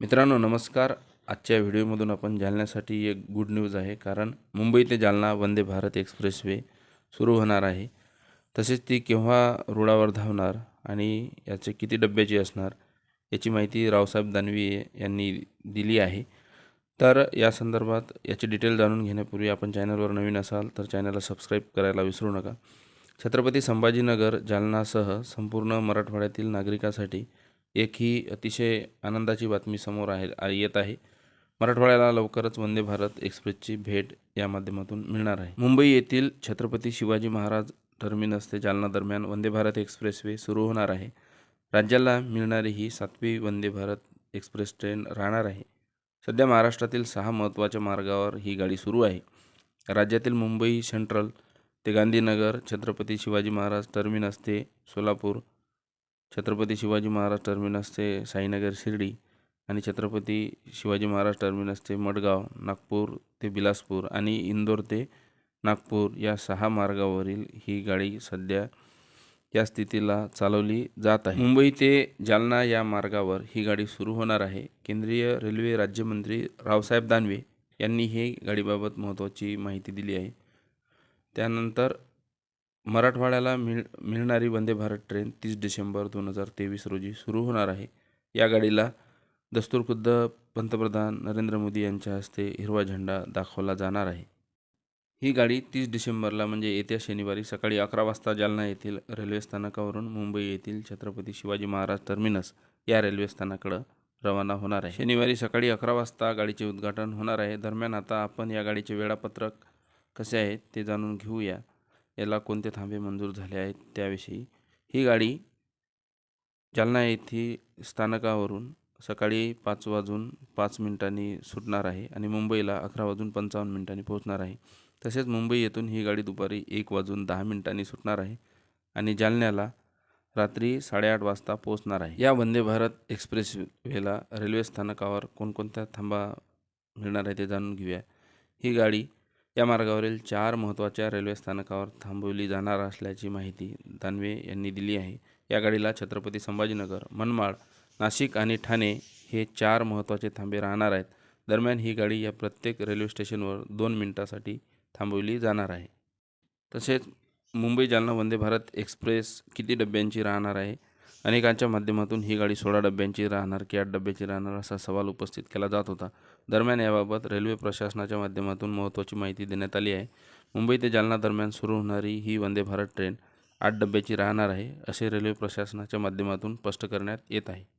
मित्रांनो नमस्कार. आजच्या व्हिडिओमधून आपण जालन्यासाठी एक गुड न्यूज आहे कारण मुंबई ते जालना वंदे भारत एक्सप्रेसवे सुरू होणार आहे. तसेच ती केव्हा रुळावर धावणार आणि याचे किती डब्याची असणार याची माहिती रावसाहेब दानवी यांनी दिली आहे. तर या संदर्भात याची डिटेल जाणून घेण्यापूर्वी आपण चॅनलवर नवीन असाल तर चॅनलला सबस्क्राईब करायला विसरू नका. छत्रपती संभाजीनगर जालनासह संपूर्ण मराठवाड्यातील नागरिकांसाठी एक ही अतिशय आनंदाची बातमी समोर आहे येत आहे. मराठवाड्याला लवकरच वंदे भारत एक्सप्रेसची भेट या माध्यमातून मिळणार आहे. मुंबई येथील छत्रपती शिवाजी महाराज टर्मिनस ते जालना दरम्यान वंदे भारत एक्सप्रेसवे सुरू होणार आहे. राज्याला मिळणारी ही सातवी वंदे भारत एक्सप्रेस ट्रेन राहणार आहे. सध्या महाराष्ट्रातील सहा महत्त्वाच्या मार्गावर ही गाडी सुरू आहे. राज्यातील मुंबई सेंट्रल ते गांधीनगर छत्रपती शिवाजी महाराज टर्मिनस ते सोलापूर छत्रपती शिवाजी महाराज टर्मिनस ते साईनगर शिर्डी आणि छत्रपती शिवाजी महाराज टर्मिनस ते मडगाव नागपूर ते बिलासपूर आणि इंदोर ते नागपूर या सहा मार्गावरील ही गाडी सध्या या स्थितीला चालवली जात आहे. मुंबई ते जालना या मार्गावर ही गाडी सुरू होणार आहे. केंद्रीय रेल्वे राज्यमंत्री रावसाहेब दानवे यांनी ही गाडीबाबत महत्त्वाची माहिती दिली आहे. त्यानंतर मराठवाड्याला मिळ मिळणारी वंदे भारत ट्रेन तीस डिसेंबर दोन हजार तेवीस रोजी सुरू होणार आहे. या गाडीला दस्तूरखुद्द पंतप्रधान नरेंद्र मोदी यांच्या हस्ते हिरवा झेंडा दाखवला जाणार आहे. ही गाडी तीस डिसेंबरला म्हणजे येत्या शनिवारी सकाळी अकरा वाजता जालना येथील रेल्वे स्थानकावरून मुंबई येथील छत्रपती शिवाजी महाराज टर्मिनस या रेल्वे स्थानकाकडं रवाना होणार आहे. शनिवारी सकाळी अकरा वाजता गाडीचे उद्घाटन होणार आहे. दरम्यान आता आपण या गाडीचे वेळापत्रक कसे आहेत ते जाणून घेऊया. याला कोणते थांबे मंजूर झाले आहेत त्याविषयी. ही गाडी जालना येथे स्थानकावरून सकाळी पाच वाजून पाच मिनिटांनी सुटणार आहे आणि मुंबईला अकरा वाजून पंचावन्न मिनिटांनी पोहोचणार आहे. तसेच मुंबई येथून ही गाडी दुपारी एक वाजून दहा मिनिटांनी सुटणार आहे आणि जालन्याला रात्री साडेआठ वाजता पोहोचणार आहे. या वंदे भारत एक्सप्रेस वेला रेल्वे स्थानकावर कोणकोणत्या थांबा मिळणार आहे ते जाणून घेऊया. ही गाडी या मार्गावरील चार महत्त्वाच्या रेल्वे स्थानकावर थांबवली जाणार असल्याची माहिती दानवे यांनी दिली आहे. या गाडीला छत्रपती संभाजीनगर मनमाड नाशिक आणि ठाणे हे चार महत्त्वाचे थांबे राहणार आहेत. दरम्यान ही गाडी या प्रत्येक रेल्वे स्टेशनवर दोन मिनिटासाठी थांबवली जाणार आहे. तसेच मुंबई जालना वंदे भारत एक्सप्रेस किती डब्यांची राहणार आहे? अनेकांच्या माध्यमातून ही गाडी सोळा डब्यांची राहणार की आठ डब्याची राहणार असा सवाल उपस्थित केला जात होता. दरम्यान याबाबत रेल्वे प्रशासनाच्या माध्यमातून महत्त्वाची माहिती देण्यात आली आहे. मुंबई ते जालना दरम्यान सुरू होणारी ही वंदे भारत ट्रेन आठ डब्याची राहणार आहे असे रेल्वे प्रशासनाच्या माध्यमातून स्पष्ट करण्यात येत आहे.